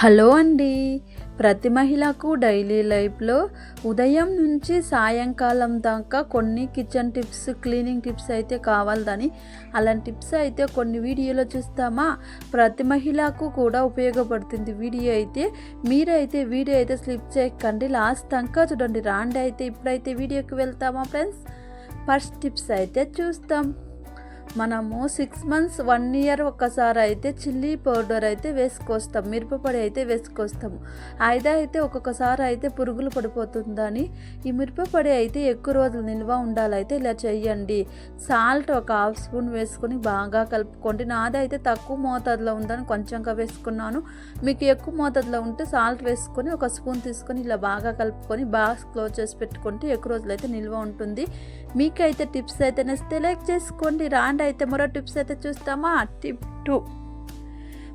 Hello అండి. ప్రతి మహిళకు డైలీ లైఫ్లో ఉదయం నుంచి సాయంకాలం దాకా కొన్ని కిచెన్ టిప్స్ క్లీనింగ్ టిప్స్ అయితే కావాలని అలాంటి టిప్స్ అయితే కొన్ని వీడియోలో చూస్తామా? ప్రతి మహిళకు కూడా ఉపయోగపడుతుంది వీడియో అయితే. మీరైతే వీడియో అయితే స్లిప్ చేయకండి. లాస్ట్ దాకా చూడండి. రాండి అయితే ఇప్పుడైతే వీడియోకి వెళ్తామా ఫ్రెండ్స్? ఫస్ట్ టిప్స్ అయితే చూస్తాం. మనము సిక్స్ మంత్స్ వన్ ఇయర్ ఒక్కసారి అయితే చిల్లీ పౌడర్ అయితే వేసుకొస్తాం మిరపపొడి అయితే వేసుకొస్తాము. అయితే అయితే ఒక్కొక్కసారి అయితే పురుగులు పడిపోతుందని ఈ మిరపపొడి అయితే ఎక్కువ రోజులు నిల్వ ఉండాలైతే ఇలా చేయండి సాల్ట్ ఒక హాఫ్ స్పూన్ వేసుకొని బాగా కలుపుకోండి. నాదైతే తక్కువ మోతాదులో ఉందని కొంచెంగా వేసుకున్నాను. మీకు ఎక్కువ మోతాదులో ఉంటే సాల్ట్ వేసుకొని ఒక స్పూన్ తీసుకొని ఇలా బాగా కలుపుకొని బాగా క్లోజ్ చేసి పెట్టుకుంటే ఎక్కువ రోజులు అయితే నిల్వ ఉంటుంది. మీకైతే టిప్స్ అయితే నచ్చితే లైక్ చేసుకోండి. రాండి. అయితే మరో టిప్స్ అయితే చూస్తామా? Tip two.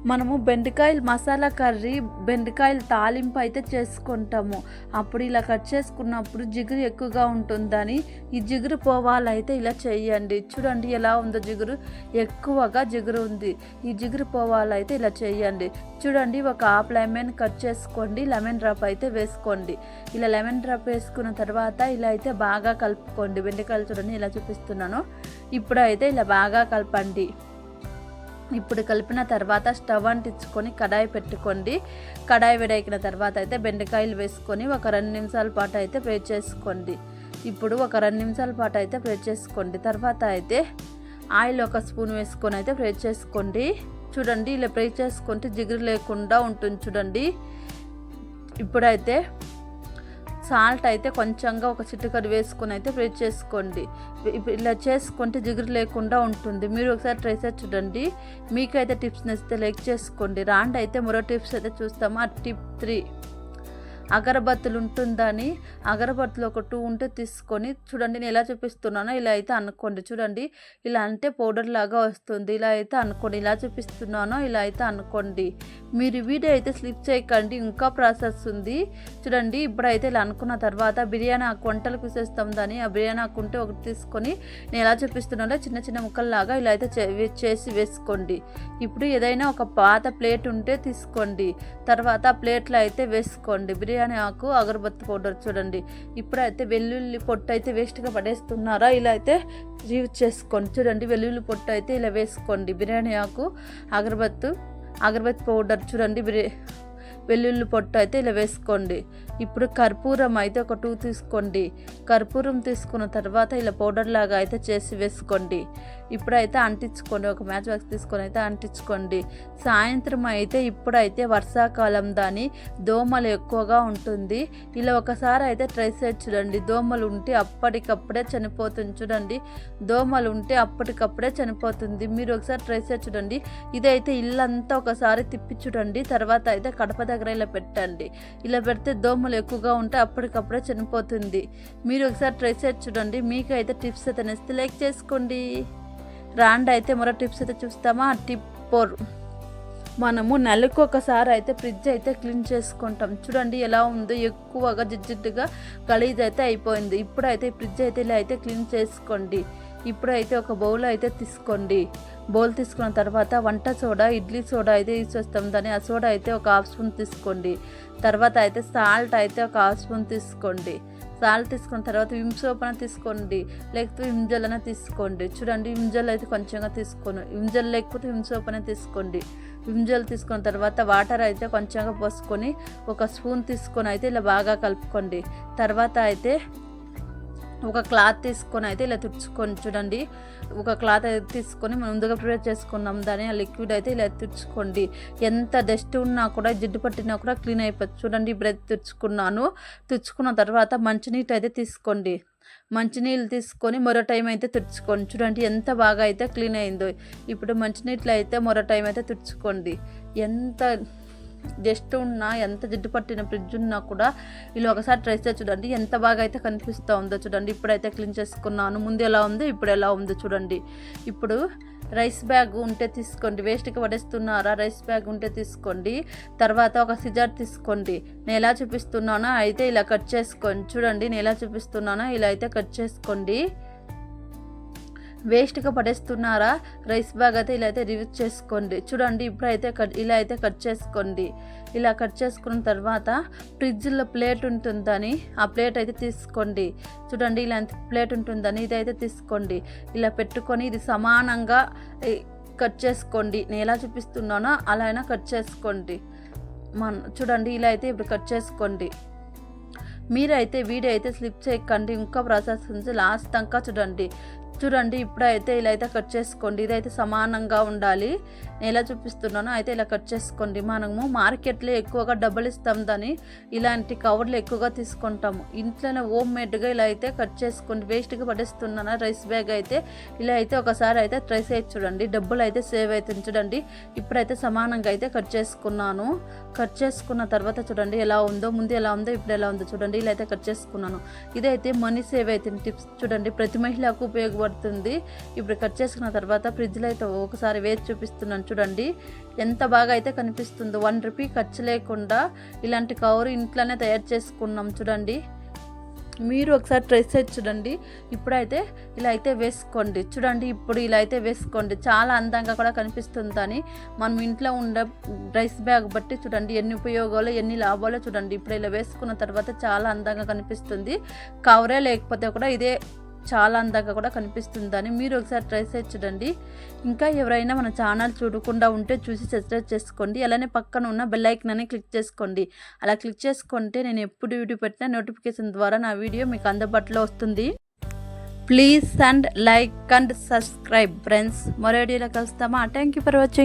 మనము బెండకాయలు మసాలా కర్రీ బెండకాయలు తాలింపు అయితే చేసుకుంటాము. అప్పుడు ఇలా కట్ చేసుకున్నప్పుడు జిగురు ఎక్కువగా ఉంటుందని ఈ జిగురు పోవాలైతే ఇలా చేయండి. చూడండి ఎలా ఉందో జిగురు. ఎక్కువగా జిగురు ఉంది. ఈ జిగురు పోవాలైతే ఇలా చేయండి. చూడండి ఒక హాఫ్ లెమన్ కట్ చేసుకోండి. లెమన్ డ్రాప్ అయితే వేసుకోండి. ఇలా లెమన్ డ్రాప్ వేసుకున్న తర్వాత ఇలా అయితే బాగా కలుపుకోండి. బెండకాయలు చూడండి ఇలా చూపిస్తున్నాను. ఇప్పుడైతే ఇలా బాగా కలపండి. ఇప్పుడు కలిపిన తర్వాత స్టవ్ అంటించుకొని కడాయి పెట్టుకోండి. కడాయి వేడెక్కిన తర్వాత అయితే బెండకాయలు వేసుకొని ఒక రెండు నిమిషాల పాటు అయితే ఫ్రై చేసుకోండి. ఇప్పుడు ఒక రెండు నిమిషాల పాటు అయితే ఫ్రై చేసుకోండి. తర్వాత అయితే ఆయిల్ ఒక స్పూన్ వేసుకొని అయితే ఫ్రై చేసుకోండి. చూడండి ఇలా ఫ్రై చేసుకుంటే జిగురు లేకుండా ఉంటుంది చూడండి. ఇప్పుడైతే సాల్ట్ అయితే కొంచెంగా ఒక చిటికడు వేసుకొని అయితే ఫ్రై చేసుకోండి. ఇలా చేసుకుంటే జిగురు లేకుండా ఉంటుంది. మీరు ఒకసారి ట్రై చేసి చూడండి. మీకైతే టిప్స్ నచ్చితే లైక్ చేసుకోండి. రాండి అయితే మరో టిప్స్ అయితే చూస్తాము. ఆ టిప్ త్రీ. అగరబత్తులు ఉంటుందని అగరబత్తులు ఒక టూ ఉంటే తీసుకొని చూడండి నేను ఎలా చూపిస్తున్నానో ఇలా అయితే అనుకోండి. చూడండి ఇలా అంటే పౌడర్ లాగా వస్తుంది. ఇలా అయితే అనుకోండి. ఇలా చూపిస్తున్నానో ఇలా అయితే అనుకోండి. మీరు వీడియో అయితే స్లిప్ చేయకండి. ఇంకా ప్రాసెస్ ఉంది. చూడండి ఇప్పుడైతే ఇలా అనుకున్న తర్వాత బిర్యానీ ఆకు వంటలు కూసేస్తాం దాన్ని. ఆ బిర్యానీ ఆకు ఉంటే ఒకటి తీసుకొని నేను ఎలా చూపిస్తున్నానో చిన్న చిన్న ముక్కల్లాగా ఇలా అయితే చేసి వేసుకోండి. ఇప్పుడు ఏదైనా ఒక పాత ప్లేట్ ఉంటే తీసుకోండి. తర్వాత ప్లేట్లో అయితే వేసుకోండి. బిర్యానీ బిర్యానీ ఆకు అగరబత్తి పౌడర్ చూడండి. ఇప్పుడైతే వెల్లుల్లి పొట్టు అయితే వేస్ట్గా పడేస్తున్నారా? ఇలా అయితే యూజ్ చేసుకోండి. చూడండి వెల్లుల్లి పొట్టు అయితే ఇలా వేసుకోండి. బిర్యానీ ఆకు అగరబత్తు అగరబత్తి పౌడర్ చూడండి. బిర్యా వెల్లుల్లి పొట్టు అయితే ఇలా వేసుకోండి. ఇప్పుడు కర్పూరం అయితే ఒక టూ తీసుకోండి. కర్పూరం తీసుకున్న తర్వాత ఇలా పౌడర్ లాగా అయితే చేసి వేసుకోండి. ఇప్పుడైతే అంటించుకోండి. ఒక మ్యాచ్ బాక్స్ తీసుకొని అయితే అంటించుకోండి. సాయంత్రం అయితే ఇప్పుడైతే వర్షాకాలం దాని దోమలు ఎక్కువగా ఉంటుంది. ఇలా ఒకసారి అయితే ట్రై చేసి చూడండి. దోమలు ఉంటే అప్పటికప్పుడే చనిపోతుంది చూడండి. దోమలు ఉంటే అప్పటికప్పుడే చనిపోతుంది. మీరు ఒకసారి ట్రై చేసి చూడండి. ఇదైతే ఇల్లంతా ఒకసారి తిప్పి చూడండి. తర్వాత అయితే కడప దగ్గర ఇలా పెట్టండి. ఇలా పెడితే దోమ దోమలు ఎక్కువగా ఉంటే అప్పటికప్పుడే చనిపోతుంది. మీరు ఒకసారి ట్రై చేసి చూడండి. మీకైతే టిప్స్ అయితే నచ్చితే లైక్ చేసుకోండి. రాండ్ అయితే మరో టిప్స్ అయితే చూస్తామా? Tip four. మనము నెలకు ఒకసారి అయితే ఫ్రిడ్జ్ అయితే క్లీన్ చేసుకుంటాం. చూడండి ఎలా ఉందో. ఎక్కువగా జిడ్జిడ్డుగా గలీజ్ అయితే అయిపోయింది. ఇప్పుడైతే ఫ్రిడ్జ్ అయితే ఇలా అయితే క్లీన్ చేసుకోండి. ఇప్పుడైతే ఒక బౌల్ అయితే తీసుకోండి. బౌల్ తీసుకున్న తర్వాత వంట సోడా ఇడ్లీ సోడా అయితే యూస్ దాన్ని ఆ సోడా అయితే ఒక హాఫ్ స్పూన్ తీసుకోండి. తర్వాత అయితే సాల్ట్ అయితే ఒక హాఫ్ స్పూన్ తీసుకోండి. సాల్ట్ తీసుకున్న తర్వాత విమ్ సోప్ అయినా తీసుకోండి. లేకపోతే విమ్ జెల్ అయినా తీసుకోండి. చూడండి విమ్ జెల్ అయితే కొంచెంగా తీసుకోండి విమ్ జెల్ లేకపోతే విమ్ సోప్ అయినా తీసుకోండి. విమ్ జెల్ తీసుకున్న తర్వాత వాటర్ అయితే కొంచెంగా పోసుకొని ఒక స్పూన్ తీసుకొని అయితే ఇలా బాగా కలుపుకోండి. తర్వాత అయితే ఒక క్లాత్ తీసుకొని అయితే ఇలా తుడుచుకొని చూడండి. ఒక క్లాత్ అయితే తీసుకొని మనం ముందుగా ప్రిపేర్ చేసుకున్నాం దాన్ని ఆ లిక్విడ్ అయితే ఇలా తుడుచుకోండి. ఎంత డస్ట్ ఉన్నా కూడా జిడ్డు పట్టినా కూడా క్లీన్ అయిపోతుంది. చూడండి ఇప్పుడైతే తుడుచుకున్నాను. తుడుచుకున్న తర్వాత మంచినీటి అయితే తీసుకోండి. మంచినీళ్ళు తీసుకొని మరో టైం అయితే తుడుచుకోండి. చూడండి ఎంత బాగా అయితే క్లీన్ అయిందో. ఇప్పుడు మంచినీటిలో అయితే మరో టైం అయితే తుడుచుకోండి. ఎంత జస్ట్ ఉన్నా ఎంత జిడ్డు పట్టిన ఫ్రిడ్జ్ ఉన్నా కూడా ఇలా ఒకసారి ట్రై చేసి చూడండి. ఎంత బాగా అయితే కనిపిస్తూ ఉందో చూడండి. ఇప్పుడైతే క్లీన్ చేసుకున్నాను. ముందు ఎలా ఉందో ఇప్పుడు ఎలా ఉందో చూడండి. ఇప్పుడు రైస్ బ్యాగ్ ఉంటే తీసుకోండి. వేస్ట్కి పడేస్తున్నారా? రైస్ బ్యాగ్ ఉంటే తీసుకోండి. తర్వాత ఒక సిజర్ తీసుకోండి. నేను ఎలా చూపిస్తున్నానో అయితే ఇలా కట్ చేసుకోండి. చూడండి నేను ఎలా చూపిస్తున్నానో ఇలా అయితే కట్ చేసుకోండి. వేస్ట్గా పడేస్తున్నారా? రైస్ బ్యాగ్ అయితే ఇలా అయితే రివ్యూ చేసుకోండి. చూడండి ఇప్పుడైతే కట్ ఇలా అయితే కట్ చేసుకోండి. ఇలా కట్ చేసుకున్న తర్వాత ఫ్రిడ్జ్లో ప్లేట్ ఉంటుందని ఆ ప్లేట్ అయితే తీసుకోండి. చూడండి ఇలాంటి ప్లేట్ ఉంటుందని ఇదైతే తీసుకోండి. ఇలా పెట్టుకొని ఇది సమానంగా కట్ చేసుకోండి. నేను ఎలా చూపిస్తున్నానో అలా అయినా కట్ చేసుకోండి. మన చూడండి ఇలా అయితే ఇప్పుడు కట్ చేసుకోండి. మీరైతే వీడియో అయితే స్లిప్ చేయకండి. ఇంకా ప్రాసెస్ ఉంది. లాస్ట్ దాకా చూడండి. చూడండి ఇప్పుడైతే ఇలా అయితే కట్ చేసుకోండి. ఇదైతే సమానంగా ఉండాలి. నేను ఎలా చూపిస్తున్నానో అయితే ఇలా కట్ చేసుకోండి. మనము మార్కెట్లో ఎక్కువగా డబ్బులు ఇస్తాం దాన్ని. ఇలాంటి కవర్లు ఎక్కువగా తీసుకుంటాము. ఇంట్లోనే హోమ్ మేడ్గా ఇలా అయితే కట్ చేసుకోండి. వేస్ట్గా పడేస్తున్నాను? రైస్ బ్యాగ్ అయితే ఇలా అయితే ఒకసారి అయితే ట్రై చేసి చూడండి. డబ్బులు అయితే సేవ్ అవుతుంది చూడండి. ఇప్పుడైతే సమానంగా అయితే కట్ చేసుకున్నాను. కట్ చేసుకున్న తర్వాత చూడండి ఎలా ఉందో ముందు ఎలా ఉందో ఇప్పుడు ఎలా ఉందో చూడండి. ఇలా అయితే కట్ చేసుకున్నాను. ఇదైతే మనీ సేవ్ అవుతుంది టిప్స్ చూడండి. ప్రతి మహిళకు ఉపయోగపడుతుంది. ఇప్పుడు కట్ చేసుకున్న తర్వాత ఫ్రిడ్జ్లో అయితే ఒకసారి వేసి చూపిస్తున్నాను చూడండి. ఎంత బాగా అయితే కనిపిస్తుందో. వన్ రూపీ ఖర్చు లేకుండా ఇలాంటి కవర్ ఇంట్లోనే తయారు చేసుకున్నాం చూడండి. మీరు ఒకసారి ట్రై చేసి చూడండి. ఇప్పుడైతే ఇలా అయితే వేసుకోండి. చూడండి ఇప్పుడు ఇలా అయితే వేసుకోండి. చాలా అందంగా కూడా కనిపిస్తుందని మనం ఇంట్లో ఉండే రైస్ బ్యాగ్ బట్టి చూడండి. ఎన్ని ఉపయోగాలు ఎన్ని లాభాలు చూడండి. ఇప్పుడు ఇలా వేసుకున్న తర్వాత చాలా అందంగా కనిపిస్తుంది. కవరే లేకపోతే కూడా ఇదే చాలా అందంగా కూడా కనిపిస్తుందని మీరు ఒకసారి ట్రై చేసి చూడండి. ఇంకా ఎవరైనా మన ఛానల్ చూడకుండా ఉంటే చూసి సబ్స్క్రైబ్ చేసుకోండి. అలానే పక్కన ఉన్న బెల్ ఐకన్ అని క్లిక్ చేసుకోండి. అలా క్లిక్ చేసుకుంటే నేను ఎప్పుడు వీడియో పెట్టినా నోటిఫికేషన్ ద్వారా నా వీడియో మీకు అందుబాటులో వస్తుంది. Please and like and subscribe friends మరో వీడియోలో కలుస్తామా? Thank you for watching